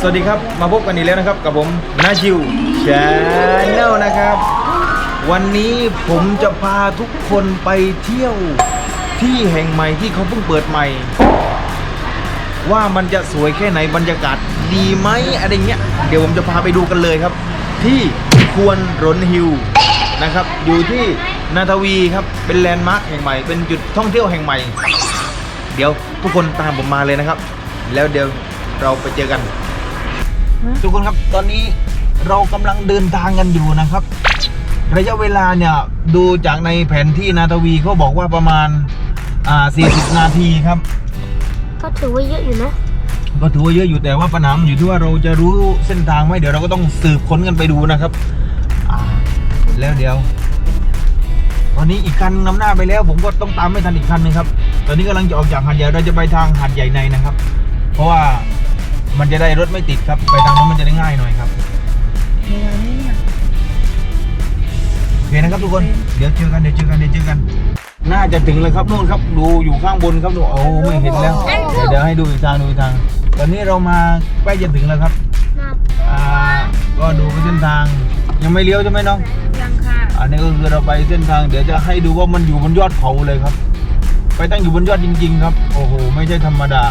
สวัสดีครับ มาพบกันอีกแล้วนะครับกับผมนาชิวชาแนลนะครับ วันนี้ผมจะพาทุกคนไปเที่ยวที่แห่งใหม่ที่เขาเพิ่งเปิดใหม่ ว่ามันจะสวยแค่ไหนบรรยากาศดีไหมอะไรเงี้ย เดี๋ยวผมจะพาไปดูกันเลยครับ ที่ควรรนฮิลนะครับ อยู่ที่นาทวีครับเป็นแลนด์มาร์คแห่งใหม่เป็นจุดท่องเที่ยวแห่งใหม่ เดี๋ยวทุกคนตามผมมาเลยนะครับ แล้วเดี๋ยวเราไปเจอกัน ทุกคนครับตอนนี้เรากำลังเดินทางกันอยู่นะครับ ระยะเวลาเนี่ยดูจากในแผนที่นาทวีเขาบอกว่าประมาณอ่า40 นาทีครับ ก็ถือว่าเยอะอยู่นะก็ถือว่าเยอะอยู่แต่ว่าปัญหามันอยู่ที่ว่าเราจะรู้เส้นทางไหมเดี๋ยวเราก็ต้องสืบค้นกันไปดูนะครับอ่าแล้วเดี๋ยว ตอนนี้อีกคันนำหน้าไปแล้ว ผมก็ต้องตามไม่ทันอีกคันหนึงครับ ตอนนี้กำลังจะออกจากหาดใหญ่เราจะไปทางหาดใหญ่ในนะครับ เพราะว่า มันจะได้รถไม่ติดครับ ไปทางนั้นมันจะได้ง่ายหน่อยครับโอเคนะครับทุกคน เดี๋ยวเจอกัน เดี๋ยวเจอกัน เดี๋ยวเจอกัน น่าจะถึงแล้วครับนู่นครับ ดูอยู่ข้างบนครับดูโอ้ไม่เห็นแล้ว เดี๋ยวเดี๋ยวให้ดูอีกทางดูอีกทาง ตอนนี้เรามาใกล้จะถึงแล้วครับมาอ่าก็ดูเส้นทาง ยังไม่เลี้ยวใช่ไหมน้อง ยังค่ะ อันนี้ก็คือเราไปเส้นทาง เดี๋ยวจะให้ดูว่ามันอยู่บนยอดเขาเลยครับ ไปตั้งอยู่บนยอดจริง ๆ ครับ โอ้โห ไม่ใช่ธรรมดา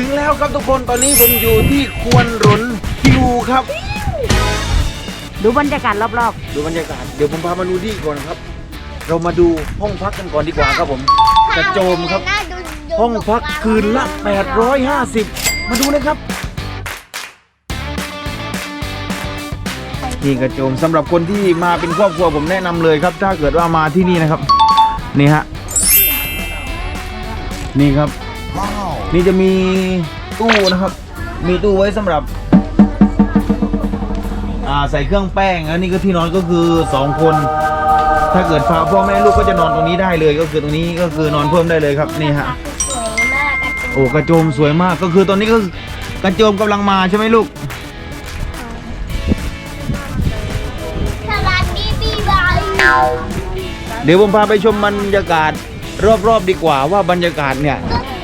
ถึงแล้วครับทุกคนตอนนี้ผมอยู่ที่ควรหลนฮิวครับ ดูบรรยากาศรอบดูบรรยากาศเดี๋ยวผมพามาดูที่ก่อนครับ เรามาดูห้องพักกันก่อนดีกว่าครับผมกระโจมครับ ห้องพักคืนละ 850 มาดูเลยครับ นี่กระโจมสำหรับคนที่มาเป็นครอบครัวผมแนะนำเลยครับ ถ้าเกิดว่ามาที่นี่นะครับ นี่ฮะ นี่ครับ นี่จะมีตู้นะครับ มีตู้ไว้สำหรับอ่าใส่เครื่องแป้งแล้วนี่ก็ที่นอนก็คือสองคน ถ้าเกิดพาพ่อแม่ลูกก็จะนอนตรงนี้ได้เลย ก็คือตรงนี้ก็คือนอนเพิ่มได้เลยครับนี่ฮะๆสวยมากอะโอ้กระโจมสวยมากก็คือตอนนี้ก็คือกระโจมกำลังมาใช่ไหมลูกสวัสดีปีใหม่เดี๋ยวผมพาไปชมบรรยากาศรอบๆดีกว่าว่าบรรยากาศเนี่ย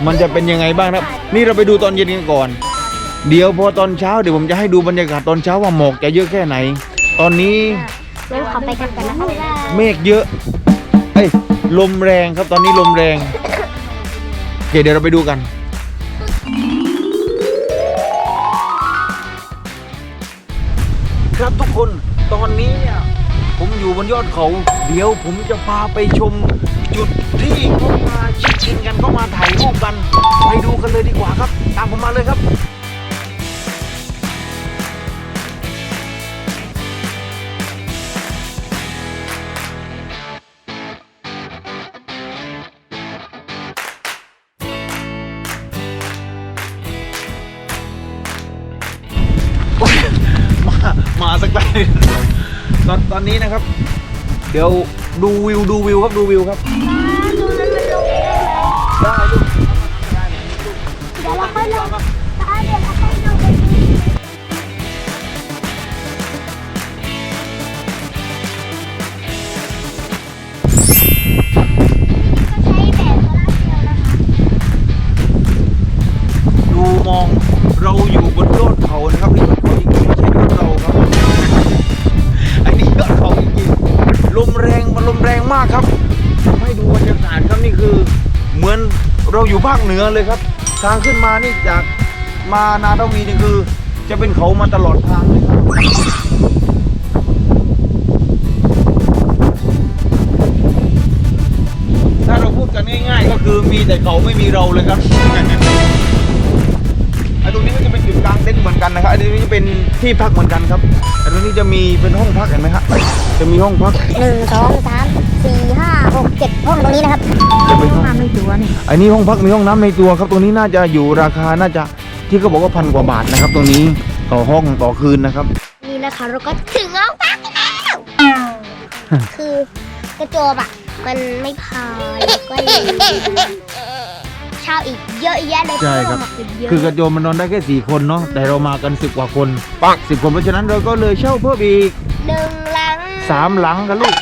มันจะเป็นยังไงบ้างนะครับนี่เราไปดูตอนเย็นกันก่อน เดี๋ยวพอตอนเช้าเดี๋ยวผมจะให้ดูบรรยากาศตอนเช้าว่าหมอกจะเยอะแค่ไหน ตอนนี้เดี๋ยวขอไปกันกันนะครับเมฆเยอะเอ้ยลมแรงครับตอนนี้ลมแรงโอเคเดี๋ยวเราไปดูกันครับทุกคนตอนนี้เนี่ยผมอยู่บนยอดเขา เดี๋ยวผมจะพาไปชมจุดที่เขามา เช็คอินกันเขามาถ่ายรูปกันไปดูกันเลยดีกว่าครับ ตามผมมาเลยครับโอ๊ยมามาสักไกลตอนตอนนี้นะครับ เดี๋ยวดูวิวดูวิวครับดูวิวครับ ได้ลูกเดี๋ยวเราค่อยลงได้เดี๋ยวเราค่อยลงไปดูก็ใช้แบบโซล่าเซลล์นะคะดูมองเราอยู่บนยอดเขานะครับนี่ยอดเขาจริงๆไม่ใช่ยอดเราครับ อันนี้ยอดเขาจริงๆลมแรงมันลมแรงมากครับทำให้ดูบรรยากาศครับนี่คือ เหมือนเราอยู่ภาคเหนือเลยครับ ทางขึ้นมานี่จากมานาทวีนี่คือ จะเป็นเขามาตลอดทางเลยครับถ้าเราพูดกันง่าย ๆ ก็คือมีแต่เขาไม่มีเราเลยครับไอ้ตรงนี้ก็จะเป็นจุดกลางเต็นท์เหมือนกันนะครับไอ้ตรงนี้จะเป็นที่พักเหมือนกันครับไอ้ตรงนี้จะมีเป็นห้องพักเห็นไหมครับจะมีห้องพักหนึ่งสองสาม สี่ห้าหกเจ็ดห้องตรงนี้นะครับจะเป็นห้องน้ำไม่ตัวนี่อันนี้ห้องพักมีห้องน้ำในตัวครับตรงนี้น่าจะอยู่ราคาน่าจะที่เขาบอกว่าพันกว่าบาทนะครับ ตรงนี้ต่อห้องต่อคืนนะครับนี่นะคะเราก็ถึงห้องพักแล้วคือกระโจมอะมันไม่พอแล้วก็เลยเช่าอีกเยอะแยะเลยใช่ครับเพิ่มมาเป็นเยอะคือกระโจมมันนอนได้แค่สี่คนเนาะแต่เรามากันสิบกว่าคนปักสิบคนเพราะฉะนั้นเราก็เลยเช่าเพิ่มอีกหนึ่งหลังสามหลังกันลูก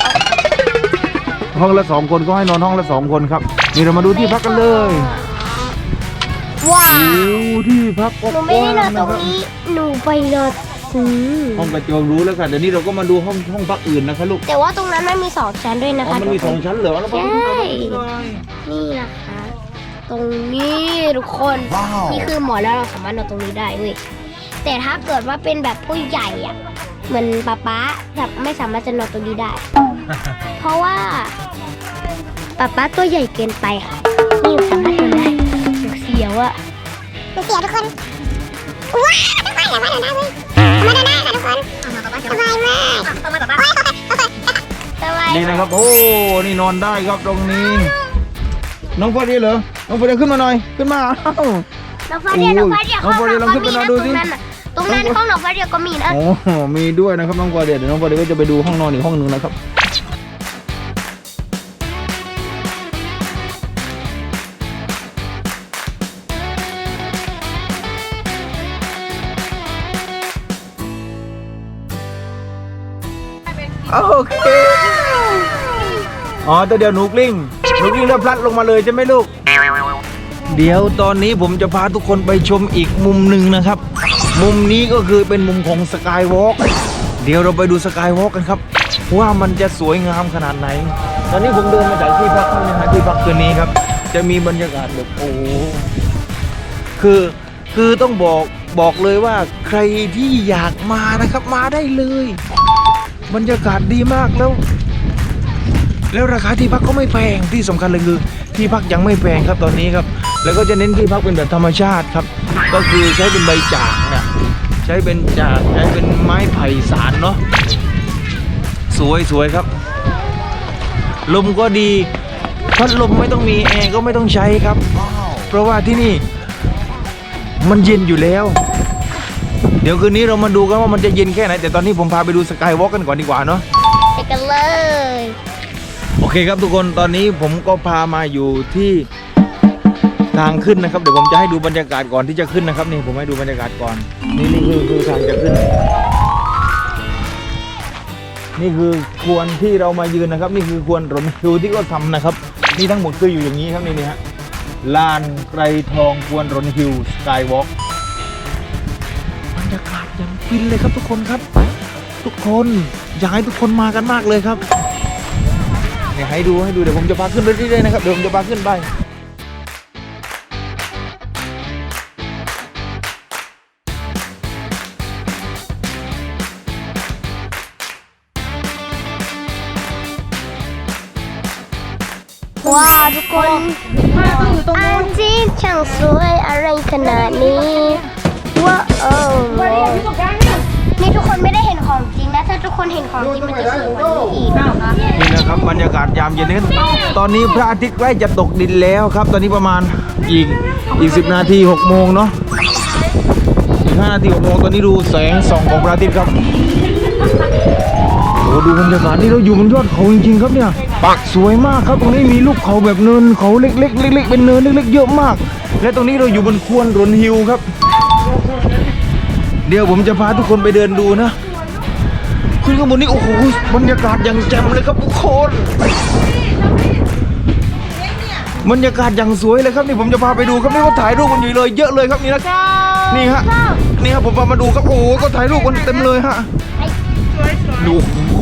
ห้องละสองคนก็ให้นอนห้องละสองคนครับนี่เรามาดูที่พักกันเลยว้าโอ้วที่พักก็หนูกไม่ได้ว้างนอนตรงนะครับนี้ หนูไปนอนอืมห้องกระโจมรู้แล้วค่ะเดี๋ยวนี้เราก็มาดูห้องห้องพักอื่นนะคะลูกแต่ว่าตรงนั้นมันมีสองชั้นด้วยนะอ๋อคะมันมีสองชั้นเหรอแล้วใช่เราไปดูหน่อยนี่นะคะ ตรงนี้ทุกคน ว้าว นี่คือหมอนแล้วเราสามารถนอนตรงนี้ได้เว้ย แต่ถ้าเกิดว่าเป็นแบบผู้ใหญ่อะเหมือนป๊าป๊าแบบไม่สามารถจะนอนตรงนี้ได้ เพราะว่า ป๊าป๊าตัวใหญ่เกินไปค่ะนี่สามารถนอนได้หนูเสียวอะหนูเสียวทุกคนว้าวทุกคนอย่ามาเดินหน้าเลยมาเดินหน้าค่ะทุกคนสบายมากสบายนี่นะครับ โอ้นี่นอนได้ครับตรงนี้ น้องฟอดีเหรอน้องฟอดีขึ้นมาหน่อยขึ้นมาอ้าวน้องฟ้าเดียวน้องฟ้าเดียวน้องฟ้าเดียวลองขึ้นไปนอนดูสิตรงนั้นน่ะตรงนั้นห้องน้องฟ้าเดียวก็มีนะโอ้โหมีด้วยนะครับน้องฟอดีเดี๋ยวน้องฟอดีก็จะไปดูห้องนอนอีกห้องหนึ่งนะครับ โอเคอ๋อแต่เดี๋ยวหนูกลิ้งหนูกลิ้งแล้วพลัดลงมาเลยใช่ไหมลูก เดี๋ยวตอนนี้ผมจะพาทุกคนไปชมอีกมุมหนึ่งนะครับ มุมนี้ก็คือเป็นมุมของสกายวอล์กเดี๋ยวเราไปดูสกายวอล์กกันครับ ว่ามันจะสวยงามขนาดไหน ตอนนี้ผมเดินมาจากที่พักนะฮะที่พักคืนนี้ครับ จะมีบรรยากาศแบบโอ้คือคือต้องบอกบอกเลยว่าใครที่อยากมานะครับมาได้เลย บรรยากาศดีมากแล้ว แล้วราคาที่พักก็ไม่แพงที่สำคัญเลยคือ ที่พักยังไม่แพงครับตอนนี้ครับ แล้วก็จะเน้นที่พักเป็นแบบธรรมชาติครับ ก็คือใช้เป็นใบจากเนี่ยใช้เป็นจากใช้เป็นไม้ไผ่สารเนาะสวยสวยครับ ลมก็ดีพัดลมไม่ต้องมีแอร์ก็ไม่ต้องใช้ครับ เพราะว่าที่นี่ มันเย็นอยู่แล้ว เดี๋ยวคืนนี้เรามาดูกันว่ามันจะเย็นแค่ไหน แต่ตอนนี้ผมพาไปดูสกายวอล์กกันก่อนดีกว่าเนาะไปกันเลย โอเคครับทุกคนตอนนี้ผมก็พามาอยู่ที่ทางขึ้นนะครับเดี๋ยวผมจะให้ดูบรรยากาศก่อนที่จะขึ้นนะครับนี่ผมให้ดูบรรยากาศก่อน นี่นี่คือคือทางจะขึ้น นี่คือควรที่เรามายืนนะครับ นี่คือควรรมคิวที่ก็ทำนะครับนี่ทั้งหมดคืออยู่อย่างนี้ครับนี่นี่ฮะลานไกรทองควรรนฮิลสกายวอล์กบรร ยากาศอย่างฟินเลยครับทุกคนครับ ทุกคนอยากให้ทุกคนมากันมากเลยครับเนี่ยให้ดูให้ดูเดี๋ยวผมจะพาขึ้นไปเรื่อยๆนะครับเดี๋ยวผมจะพาขึ้นไปว้าวทุกคนอันที่ช่างสวยอะไรขนาดนี้ คนเห็นของจริงมันจะสวยกว่านี้อีกนะคะนี่นะครับบรรยากาศยามเย็นนี้ตอนนี้พระอาทิตย์ใกล้จะตกดินแล้วครับ ตอนนี้ประมาณอีกอีกสินาที6โมงเนาะอีก5นาที6โมงตอนนี้ดูแสงส่องของพระอาทิตย์ครับโอ้ดูบรรยากาศนี่เราอยู่บนยอดเขาจริงๆครับเนี่ยปักสวยมากครับตรงนี้มีลูกเขาแบบเนินเขาเล็กๆเล็กๆเป็นเนินเล็กๆเยอะมาก และตรงนี้เราอยู่บนควรรนฮิลครับ เดี๋ยวผมจะพาทุกคนไปเดินดูนะ ขึ้นข้างบนนี้โอ้โหบรรยากาศอย่างแจ่มเลยครับทุกคนบรรยากาศอย่างสวยเลยครับนี่ผมจะพาไปดูครับนี่เขาถ่ายรูปกันอยู่เลยเยอะเลยครับนี่นะนี่ฮะนี่ครับผมพามาดูครับโอ้โหก็ถ่ายรูปกันเต็มเลยฮะดูโอ้โห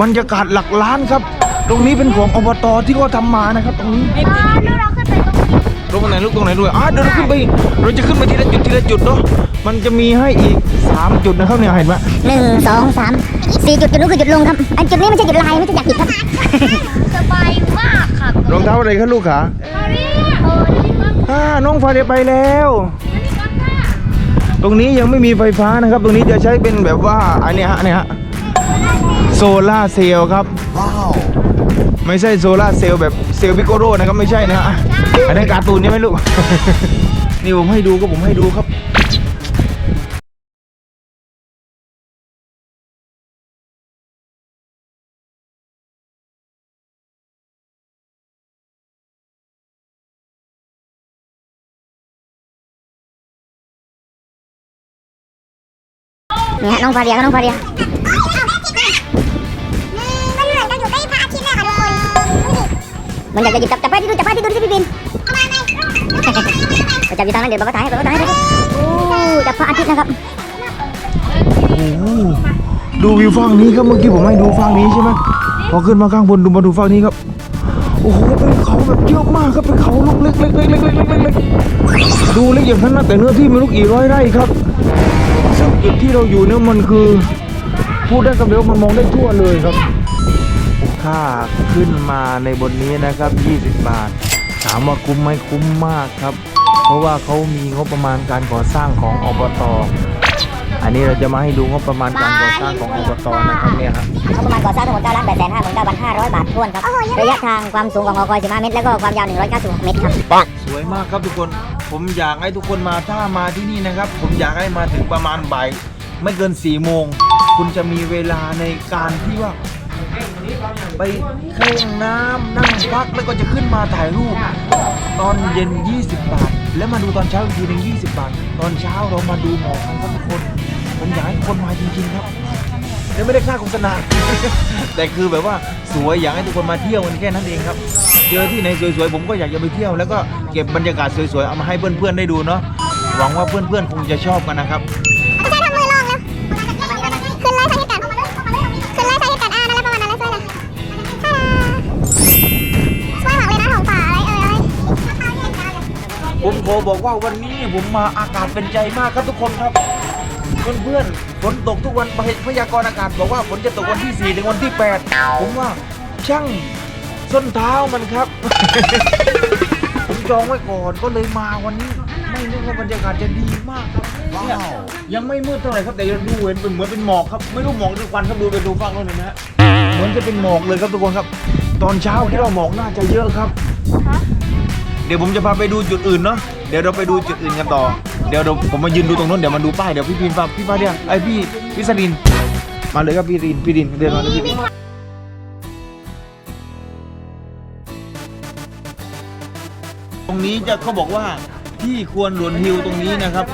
บรรยากาศหลักล้านครับ ตรงนี้เป็นของอบตที่เขาทำมานะครับ ตรงนี้อ๋อแล้วเราขึ้นไปตรงนี้ตรงไหนลูกตรงไหนด้วยอะเดี๋ยวเราขึ้นไปเราจะขึ้นไปทีละจุดทีละจุดเนาะ มันจะมีให้อีกสามจุดนะครับเนี่ยเห็นไหมหนึ่งสองสามสี่จุดจุดลุกคือจุดลงครับ อันจุดนี้ไม่ใช่จุดลายไม่ใช่อยากผิดครับสบายมากค่ะรองเท้าอะไรครับลูกขาเออนี่มันอ่าน้องฟาเดไปแล้ว ตรงนี้ยังไม่มีไฟฟ้านะครับ ตรงนี้จะใช้เป็นแบบว่าอันเนี้ยฮะเนี่ยฮะโซล่าเซลล์ครับไม่ใช่โซล่าเซลล์แบบเซลล์พิโกโรนะครับไม่ใช่นะฮะอันนั้นการ์ตูนใช่ไหมลูกนี่ผมให้ดูก็ผมให้ดูครับ นี่ฮะน้องฟาเรียก็น้องฟาเรียมันอยากจะหยิบจับจับไปที่ดูจับไปที่ดูที่พี่บินจับอยู่ทางนั้นเดี๋ยวป้าถ่ายให้ป้าถ่ายให้ดูโอ้จับพระอาทิตย์นะครับดูวิวฝั่งนี้ครับเมื่อกี้ผมให้ดูฝั่งนี้ใช่ไหมพอขึ้นมาข้างบนดูมาดูฝั่งนี้ครับโอ้โหเป็นเขาแบบเยอะมากครับเป็นเขาลูกเล็กเล็กเล็กเล็กเล็กเล็กดูเล็กอย่างนั้นนะแต่เนื้อที่ไม่รู้กี่ร้อยไร่ครับ จุดที่เราอยู่เนี่ยมันคือพูดได้คำเดียวว่ามันมองได้ทั่วเลยครับ ค่าขึ้นมาในบนนี้นะครับ 20 บาท ถามว่าคุ้มไหมคุ้มมากครับ เพราะว่าเขามีงบประมาณการก่อสร้างของอบตอันนี้เราจะมาให้ดูงบประมาณการก่อสร้างของอบตนะครับเนี่ยครับงบประมาณก่อสร้างทั้งหมด9ล้าน8แสน5หมื่น9พัน500บาททวนครับ ระยะทางความสูงของหอคอย15เมตร แล้วก็ความยาว 196 เมตรครับ สวยมากครับทุกคน ผมอยากให้ทุกคนมาถ้ามาที่นี่นะครับ ผมอยากให้มาถึงประมาณบ่ายไม่เกิน4ี่โมง คุณจะมีเวลาในการที่ว่า ไปเข้าห้องน้ำนั่งพักแล้วก็จะขึ้นมาถ่ายรูป ตอนเย็น 20 บาท แล้วมาดูตอนเช้าอีกทีหนึ่ง20 บาท ตอนเช้าเรามาดูหมอกกันทุกคน ผมอยากให้คนมาจริงๆครับ แล้วไม่ได้ค่าโฆษณา แต่คือแบบว่าสวยอยากให้ทุกคนมาเที่ยวกันแค่นั้นเองครับ เจอที่ไหนสวยๆผมก็อยากจะไปเที่ยว แล้วก็เก็บบรรยากาศสวยๆเอามาให้เพื่อนๆได้ดูเนาะหวังว่าเพื่อนๆคงจะชอบกันนะครับใช่ทำมือลองแล้วขึ้นไล่สาเหตุการณ์ขึ้นไล่สาเหตุการณ์อ่านะประมาณนั้นแล้วช่วยล่ะช่วยหมักเลยนะของป่าอะไรเอ่ยผมขอบอกว่าวันนี้ผมมาอากาศเป็นใจมากครับทุกคนครับ เพื่อนๆ ฝนตกทุกวันพยากรณ์อากาศบอกว่าฝนจะตกวันที่ 4 ถึงวันที่ 8 ผมว่าช่างส้นเท้ามันครับ ผมจองไว้ก่อนก็เลยมาวันนี้ ไม่นึกว่าบรรยากาศจะดีมากครับเนี่ยยังไม่มืดเท่าไหร่ครับแต่ยังดูเห็นเป็นเหมือนเป็นหมอกครับ ไม่รู้หมอกหรือควันครับดูไปดูฟังโน่นเลยนะฮะเหมือนจะเป็นหมอกเลยครับทุกคนครับ ตอนเช้าคิดว่าหมอกน่าจะเยอะครับ เดี๋ยวผมจะพาไปดูจุดอื่นเนาะ เดี๋ยวเราไปดูจุดอื่นกันต่อ เดี๋ยวเราผมมายืนดูตรงนู้นเดี๋ยวมาดูป้ายเดี๋ยวพี่พินฟ้าพี่ฟ้าเดียไอพี่พี่สลิน มาเลยครับพี่รินพี่รินเดินมาเลยพี่รินตรงนี้จะเขาบอกว่าที่ควรหลวนฮิวตรงนี้นะครับ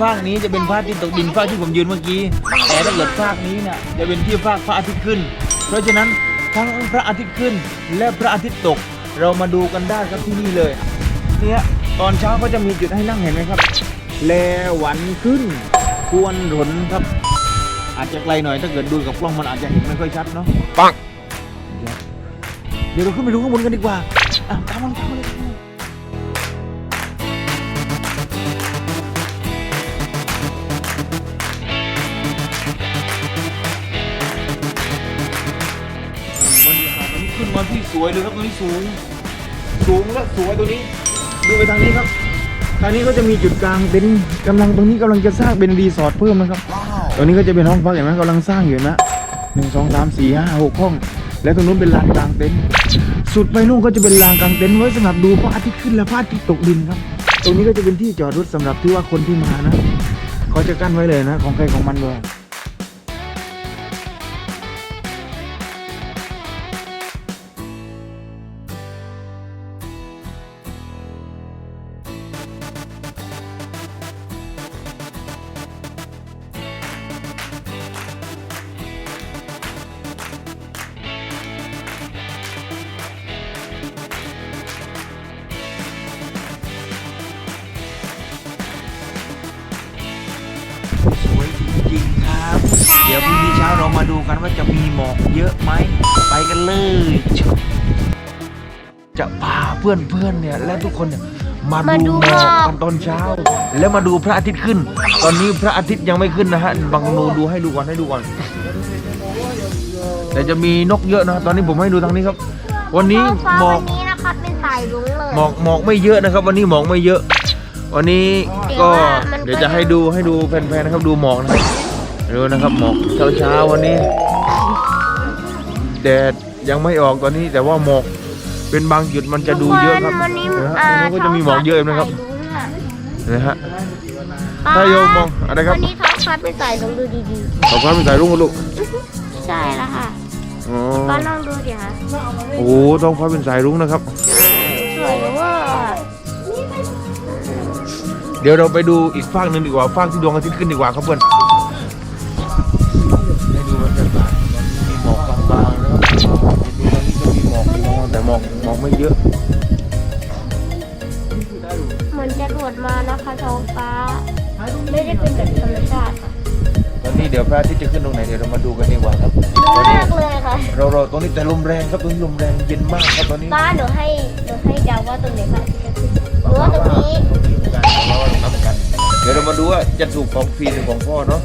ฟากนี้จะเป็นพระอาทิตย์ตกดินฟากที่ผมยืนเมื่อกี้ แต่ถ้าเกิดฟากนี้เนี่ยจะเป็นที่ฟากพระอาทิตย์ขึ้น เพราะฉะนั้นทั้งพระอาทิตย์ขึ้นและพระอาทิตย์ตก เรามาดูกันได้ครับที่นี่เลยเนี่ย ตอนเช้าก็จะมีจุดให้นั่งเห็นไหมครับ แลหวันขึ้น ควรหลนครับ อาจจะไกลหน่อยถ้าเกิดดูกับกล้องมันอาจจะเห็นไม่ค่อยชัดเนาะปังเดี๋ยวเราขึ้นไปดูข้างบนกันดีกว่าอะตามมาเลยตามมาเลยตามมาเลยบรรยากาศตรงนี้ขึ้นมาที่สวยเลยครับตรงนี้สูง สูงและสวยตัวนี้ ดูไปทางนี้ครับ ทางนี้ก็จะมีจุดกลางเต็นท์กำลังตรงนี้กำลังจะสร้างเป็นรีสอร์ทเพิ่มนะครับ ตรงนี้ก็จะเป็นห้องพักเห็นไหมกำลังสร้างอยู่นะหนึ่งสองสามสี่ห้าหกห้อง และตรงนู้นเป็นลานกลางเต็นท์สุดไปนู่นก็จะเป็นลานกลางเต็นท์ไว้สำหรับดูพระอาทิตย์ขึ้นและพระอาทิตย์ตกดินครับ ตรงนี้ก็จะเป็นที่จอดรถสำหรับที่ว่าคนที่มานะเขาจะกั้นไว้เลยนะ ของใครของมันเลย เดี๋ยวพรุ่งนี้เช้าเรามาดูกันว่าจะมีหมอกเยอะไหม ไปกันเลย จะพาเพื่อนๆเนี่ยและทุกคนเนี่ยมามาดูดูหมอกหมอกกันตอนเช้า แล้วมาดูพระอาทิตย์ขึ้น ตอนนี้พระอาทิตย์ยังไม่ขึ้นนะฮะบังโนดูให้ดูก่อนให้ดูก่อน แต่จะมีนกเยอะนะ ตอนนี้ผมให้ดูทางนี้ครับ วันนี้ฟ้าหมอวักนนี้นะครับเป็นสายรุ้งเลยหมอกหมอกไม่เยอะนะครับ วันนี้หมอกไม่เยอะ วันนี้ก็เดี๋ยวว่ามันเดี๋ยวจะให้ดูให้ดูแฟนๆนะครับดูหมอกนะครับ ดูนะครับหมอกเช้าๆวันนี้แดดยังไม่ออกตอนนี้แต่ว่าหมอกเป็นบางจุดมันจะดูเยอะครับวันนี้นะฮะอ่าตรงนู้นก็จะมีหมอกเยอะนะครับท้งฟ้านะฮะเป็นสายรุ้งอะถ้าโยมมองอะไรครับวันนี้ท้องฟ้าเป็นสายรุ้งดูดีขอความเป็นสายรุ่งกันลูกๆใช่แล้วค่ะอ๋อก็ลองดูดิค่ะโอ้โหท้องฟ้าเป็นสายรุ้งนะครับสวยเว่าเดี๋ยวเราไปดูอีกฟากหนึ่งดีกว่าฟากที่ดวงอาทิตย์ขึ้นดีกว่าครับเพื่อน ไม่เยอะ เหมือนจะรวดมานะคะท้องฟ้า ไม่ได้เป็นแบบธรรมชาติค่ะตอนนี้เดี๋ยวพระอาทิตย์จะขึ้นตรงไหนเดี๋ยวเรามาดูกันดีกว่าครับดูตอนนี้มากเลยค่ะเราเราตรงนี้แต่ลมแรงครับตรงนี้ลมแรงเย็นมากครับตอนนี้ป้าหนูให้หนูให้เดาว่าตรงไหนพระอาทิตย์จะขึ้นหรือว่าตรงนี้ตรงนี้เหมือนกันเราว่าตรงนั้นเหมือนกันเดี๋ยวเรามาดูว่าจะถูกของฟรีหรือของพ่อเนาะ